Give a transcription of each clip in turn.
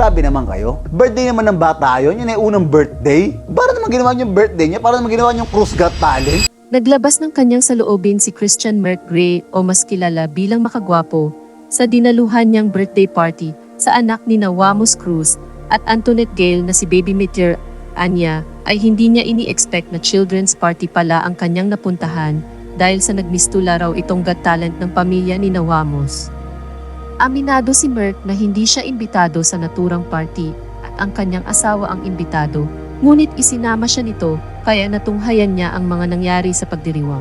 Grabe naman kayo. Birthday naman ng bata yun. Yun ay unang birthday. Para naman ginawa niyo birthday niya. Para naman ginawa niyo Cruz Got Talent. Naglabas ng kanyang saloobin si Christian Merck Gray o mas kilala bilang makagwapo sa dinaluhan niyang birthday party sa anak ni Nawamos Cruz at Antoinette Gale na si baby meteor Anya ay hindi niya ini-expect na children's party pala ang kanyang napuntahan dahil sa nagmistula raw itong got talent ng pamilya ni Nawamos. Aminado si Merck na hindi siya imbitado sa naturang party at ang kanyang asawa ang imbitado, ngunit isinama siya nito kaya natunghayan niya ang mga nangyari sa pagdiriwang.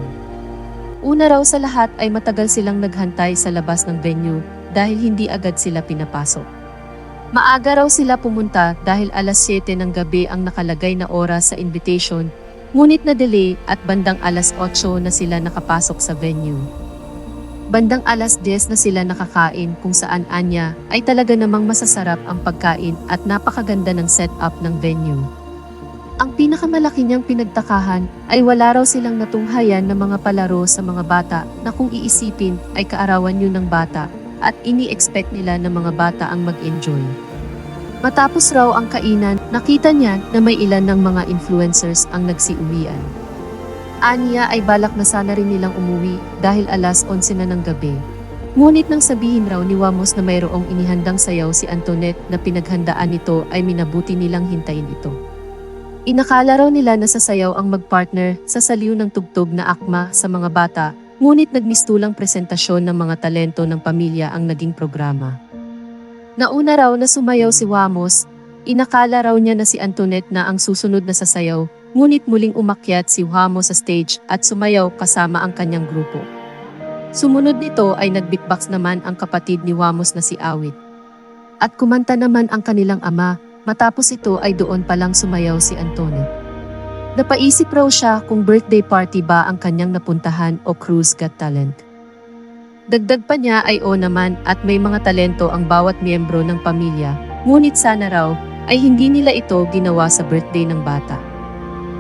Una raw sa lahat ay matagal silang naghantay sa labas ng venue dahil hindi agad sila pinapasok. Maaga raw sila pumunta dahil alas 7 ng gabi ang nakalagay na oras sa invitation, ngunit na-delay at bandang alas 8 na sila nakapasok sa venue. Bandang alas 10 na sila nakakain kung saan anya ay talaga namang masasarap ang pagkain at napakaganda ng setup ng venue. Ang pinakamalaki niyang pinagtakahan ay wala raw silang natunghayan ng mga palaro sa mga bata na kung iisipin ay kaarawan yun ng bata at ini-expect nila na mga bata ang mag-enjoy. Matapos raw ang kainan, nakita niya na may ilan ng mga influencers ang nagsiuwian. Aniya ay balak na sana rin nilang umuwi dahil alas 11 na ng gabi. Ngunit nang sabihin raw ni Wamos na mayroong inihandang sayaw si Antoinette na pinaghandaan nito ay minabuti nilang hintayin ito. Inakala raw nila na sasayaw ang magpartner sa saliw ng tugtog na akma sa mga bata, ngunit nagmistulang presentasyon ng mga talento ng pamilya ang naging programa. Nauna raw na sumayaw si Wamos, inakala raw niya na si Antoinette na ang susunod na sasayaw, ngunit muling umakyat si Wamos sa stage at sumayaw kasama ang kanyang grupo. Sumunod nito ay nagbeatbox naman ang kapatid ni Wamos na si Awit. At kumanta naman ang kanilang ama, matapos ito ay doon palang sumayaw si Antoinette. Napaisip raw siya kung birthday party ba ang kanyang napuntahan o cruise got talent. Dagdag pa niya ay o naman at may mga talento ang bawat miyembro ng pamilya, ngunit sana raw ay hindi nila ito ginawa sa birthday ng bata.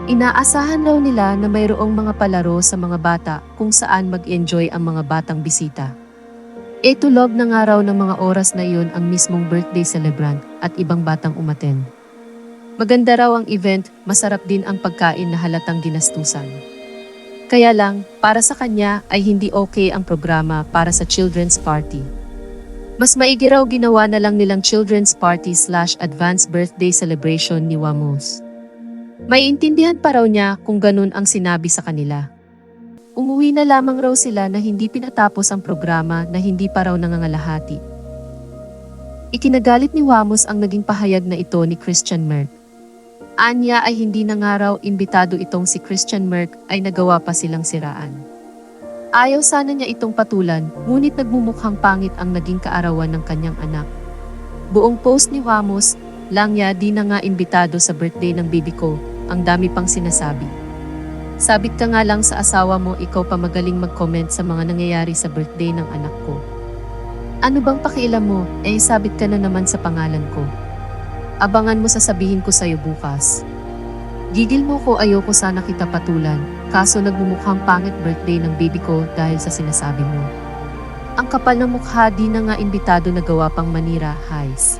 Inaasahan raw nila na mayroong mga palaro sa mga bata kung saan mag-enjoy ang mga batang bisita. E tulog na nga raw ng mga oras na iyon ang mismong birthday celebrant at ibang batang umaten. Maganda raw ang event, masarap din ang pagkain na halatang ginastusan. Kaya lang, para sa kanya ay hindi okay ang programa para sa children's party. Mas maigi raw ginawa na lang nilang children's party slash advanced birthday celebration ni Wamos. May intindihan pa raw niya kung ganun ang sinabi sa kanila. Umuwi na lamang raw sila na hindi pinatapos ang programa na hindi pa raw nangangalahati. Ikinagalit ni Wamos ang naging pahayag na ito ni Christian Merck. Anya ay hindi na nga raw imbitado itong si Christian Merck ay nagawa pa silang siraan. Ayaw sana niya itong patulan, ngunit nagmumukhang pangit ang naging kaarawan ng kanyang anak. Buong post ni Wamos, Langya di na nga imbitado sa birthday ng baby ko, ang dami pang sinasabi. Sabit ka nga lang sa asawa mo ikaw pa magaling mag-comment sa mga nangyayari sa birthday ng anak ko. Ano bang pakialam mo, eh sabit ka na naman sa pangalan ko. Abangan mo sasabihin ko sa'yo bukas. Gigil mo ko ayoko sana kita patulan, kaso nagmumukhang pangit birthday ng baby ko dahil sa sinasabi mo. Ang kapal ng mukha di na nga imbitado na gawa pang manira, Hais.